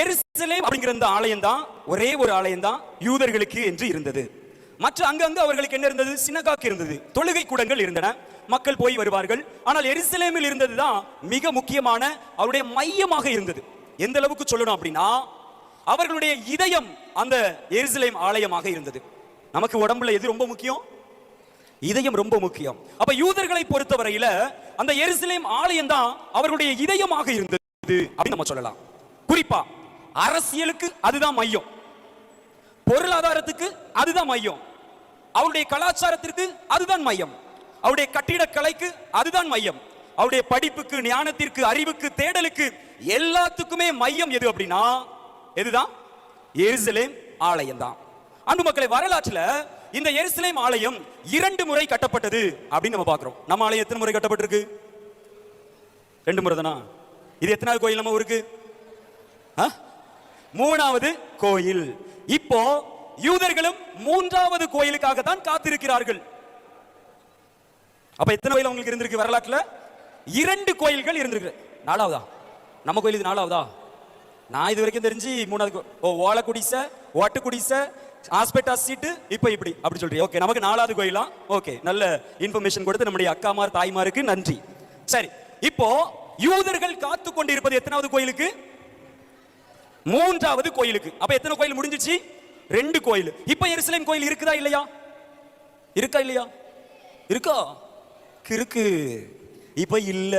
எருசலேம் அப்படிங்கிற இந்த ஆலயம் தான் ஒரே ஒரு ஆலயம் தான் யூதர்களுக்கு என்று இருந்தது. மற்ற அங்கங்கு அவர்களுக்கு என்ன இருந்தது? சினகாக்கு இருந்தது. தொழுகை கூடங்கள் இருந்தன. மக்கள் போய் வருவார்கள். ஆனால் எருசலேமில் இருந்தது தான் மிக முக்கியமான அவருடைய மையமாக இருந்தது. எந்த அளவுக்கு சொல்லணும் அப்படின்னா அவர்களுடைய இதயம் அந்த எருசலேம் ஆலயமாக இருந்தது. நமக்கு உடம்புல எது ரொம்ப முக்கியம்? இதயம் ரொம்ப முக்கியம். அப்ப யூதர்களை பொறுத்தவரையில அந்த எருசலேம் ஆலயம் தான் அவர்களுடைய இதயமாக இருந்தது அப்படின்னு நம்ம சொல்லலாம். குறிப்பா அரசியலுக்கு அதுதான் மையம். பொருளாதாரத்துக்கு அதுதான் மையம். அவருடைய கலாச்சாரத்திற்கு அதுதான் மையம். அவருடைய கட்டிடக்கலைக்கு அதுதான் மையம். அவருடைய படிப்புக்கு ஞானத்திற்கு அறிவுக்கு தேடலுக்கு எல்லாத்துக்குமே மையம் எது அப்படின்னா எதுதான்? எருசலேம் ஆலயம் தான் அன்பு மக்களை வரலாற்றுல இந்த எருசலேம் ஆலயம் இரண்டு முறை கட்டப்பட்டது அப்படின்னு நம்ம பார்க்கிறோம். நம்ம ஆலயம் எத்தனை முறை கட்டப்பட்டிருக்கு? ரெண்டு முறை தானா இது எத்தனாவது கோயில் நம்ம ஊருக்கு? ஆ? மூணாவது கோயில். இப்போ யூதர்களும் மூன்றாவது கோயிலுக்காக தான் காத்திருக்கிறார்கள். அப்ப எத்தனை கோயில் உங்களுக்கு இருந்திருக்கு வரலாற்றுல? இரண்டு கோயில்கள் இருந்திருக்கு. நாலாவதா? நம்ம கோயில் இது நாலாவதா? நான் இது வரைக்கும் தெரிஞ்சு மூணாவது ஓ ஓலை குடிசை ஓட்டு ஹாஸ்பிட்டல் சீட்டு இப்போ இப்படி அப்படி சொல்றீங்க. ஓகே நமக்கு நாலாவது கோயிலா? ஓகே நல்ல இன்ஃபர்மேஷன் கொடுத்து நம்முடைய அக்காமார் தாய்மாருக்கு நன்றி. சரி இப்போ யூதர்கள் காத்து கொண்டிருப்பது எத்தனாவது கோயிலுக்கு? மூன்றாவது கோயிலுக்கு. அப்ப எத்தனை கோயில் முடிஞ்சிச்சு? ரெண்டு கோயில். இப்ப எருசலேம் கோயில் இருக்குதா இல்லையா? இருக்கா இல்லையா? இருக்கா? இருக்கு இப்ப இல்ல.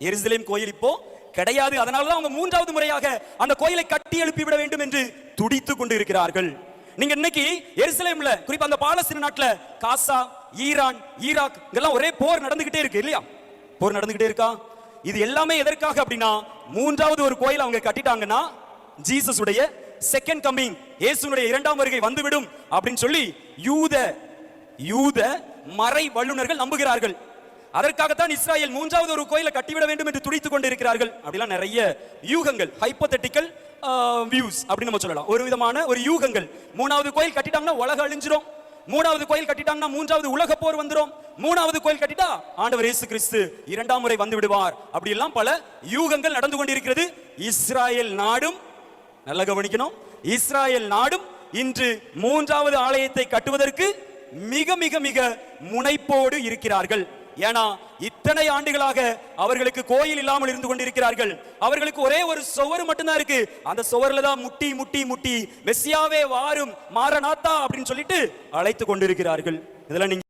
எருசலேம் கோயில் இப்போ கிடையாது. அதனாலதான் அவங்க மூன்றாவது முறையாக அந்த கோயிலை கட்டி எழுப்பி விட வேண்டும் என்று துடித்துக் கொண்டு இருக்கிறார்கள் நீங்க இன்னைக்கு எருசலேம்ல குறிப்பா அந்த பாலஸ்தீன நாட்டுல காசா ஈரான் ஈராக் இதெல்லாம் ஒரே போர் நடந்துகிட்டே இருக்கு இல்லையா? போர் நடந்துகிட்டே இருக்கா? இது எல்லாமே எதற்காக அப்படின்னா மூன்றாவது ஒரு கோயில் அவங்க கட்டிட்டாங்கன்னா ஜீசஸ் உடைய செகண்ட் கம்மிங் இயேசுனுடைய இரண்டாம் வருகை வந்துவிடும் அப்படின்னு சொல்லி யூத யூத மறை வல்லுனர்கள் நம்புகிறார்கள். அதற்காகத்தான் இஸ்ராயேல் மூன்றாவது ஒரு கோயிலை கட்டிவிட வேண்டும் என்று துடித்துக் கொண்டிருக்கிறார்கள். அப்படிலாம் நிறைய யூகங்கள் ஹைப்போதெட்டிக்கல் வியூஸ் அப்படின்னு நம்ம சொல்லலாம். ஒரு விதமான ஒரு யூகங்கள். மூணாவது கோயில் கட்டிட்டாங்கன்னா உலகம் அழிஞ்சிரும். மூணாவது கோயில் கட்டிட்டாங்கன்னா மூன்றாவது உலக போர் வந்துரும். மூணாவது கோயில் கட்டிட்டா ஆண்டவர் இயேசு கிறிஸ்து இரண்டாம் முறை வந்து விடுவார். அப்படி எல்லாம் பல யூகங்கள் நடந்து கொண்டிருக்கிறது. இஸ்ராயேல் நாடும் நல்லா கவனிக்கணும். இஸ்ராயல் நாடும் இன்று மூன்றாவது ஆலயத்தை கட்டுவதற்கு மிக மிக மிக முனைப்போடு இருக்கிறார்கள். ஏன்னா இத்தனை ஆண்டுகளாக அவர்களுக்கு கோயில் இல்லாமல் இருந்து கொண்டிருக்கிறார்கள். அவர்களுக்கு ஒரே ஒரு சுவர் மட்டும்தான் இருக்கு. அந்த சுவர்ல தான் முட்டி முட்டி முட்டி மெஸ்ஸியாவே வாரும் மாரநாத்தா அப்படின்னு சொல்லிட்டு அழைத்து கொண்டிருக்கிறார்கள். இதெல்லாம் நீங்க